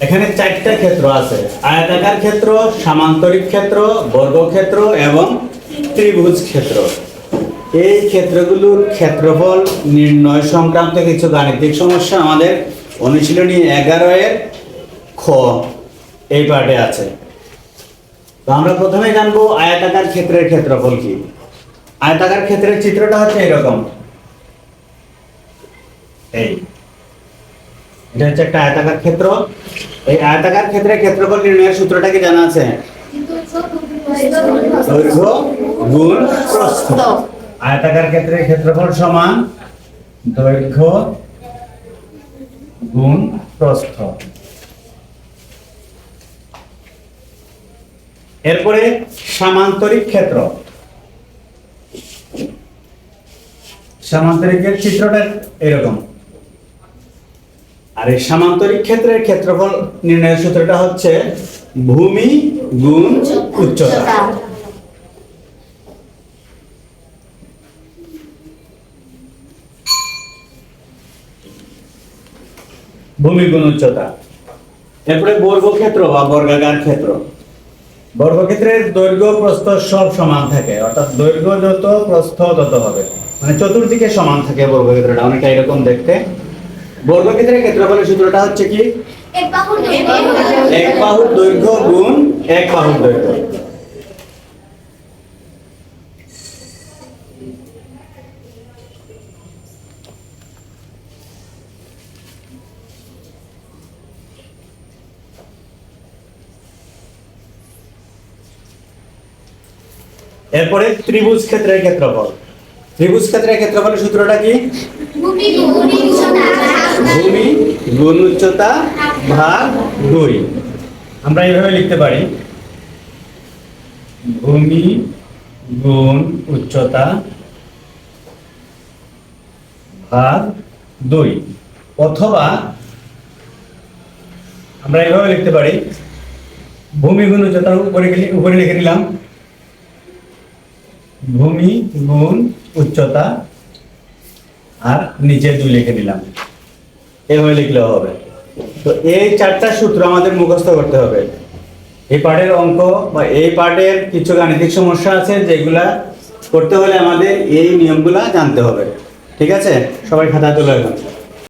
এখানে চারটা ক্ষেত্র আছে। আয়তাকার ক্ষেত্র, সামান্তরিক ক্ষেত্র, বর্গক্ষেত্র এবং ত্রিভুজ ক্ষেত্র। এই ক্ষেত্রগুলোর ক্ষেত্রফল নির্ণয় সংক্রান্ত কিছু গাণিতিক সমস্যা আমাদের অনুশীলনী এগারো এর খ এই পার্টে আছে। তো আমরা প্রথমে জানব আয়তাকার ক্ষেত্রের ক্ষেত্রফল কি। আয়তাকার ক্ষেত্রের চিত্রটা হচ্ছে এরকম। এই। এটা হচ্ছে একটা আয়তাকার ক্ষেত্র। এই আয়তাকার ক্ষেত্রে ক্ষেত্রফল নির্ণয়ের সূত্রটা কি জানা আছে? দৈর্ঘ্য গুণ প্রস্থ। আয়তাকার ক্ষেত্রে ক্ষেত্রফল সমান দৈর্ঘ্য গুণ প্রস্থ। এরপরে সামান্তরিক ক্ষেত্র। সামান্তরিকের চিত্রটা এরকম। আর এই সামান্তরিক ক্ষেত্রের ক্ষেত্রফল নির্ণয়ের সূত্রটা হচ্ছে ভূমি গুণ উচ্চতা। ভূমি গুণ উচ্চতা। এরপরে বর্গক্ষেত্র বা বর্গাকার ক্ষেত্র। বর্গক্ষেত্রের দৈর্ঘ্য, প্রস্থ সব সমান থাকে, অর্থাৎ দৈর্ঘ্য যত, প্রস্থ তত হবে। মানে চতুর্দিকে সমান থাকে বর্গক্ষেত্রটা, অনেকটা এরকম দেখতে। বর্গক্ষেত্রের ক্ষেত্রফলের সূত্রটা হচ্ছে কি? এক বাহুর দৈর্ঘ্য। গুণ এক বাহুর দৈর্ঘ্য। এরপরে ত্রিভুজ ক্ষেত্রের ক্ষেত্রফল। ত্রিভুজ ক্ষেত্রের ক্ষেত্রফলের সূত্রটা কি? গুণ উচ্চতা ভাগ দুই। আমরা এইভাবে লিখতে পারি। ভূমি গুণ উচ্চতা ভাগ দুই। অথবা আমরা এইভাবে লিখতে পারি। ভূমি গুণ উচ্চতার উপরে উপরে লিখে নিলাম। ভূমি গুণ উচ্চতা আর নিচে দুই লিখে দিলাম এভাবে লিখলেও হবে। তো এই চারটা সূত্র আমাদের মুখস্থ করতে হবে। এই পার্টের অঙ্ক বা এই পার্টের কিছু গাণিতিক সমস্যা আছে যেগুলা করতে হলে আমাদের এই নিয়মগুলা জানতে হবে। ঠিক আছে? সবাই খাতা তুলে রাখুন।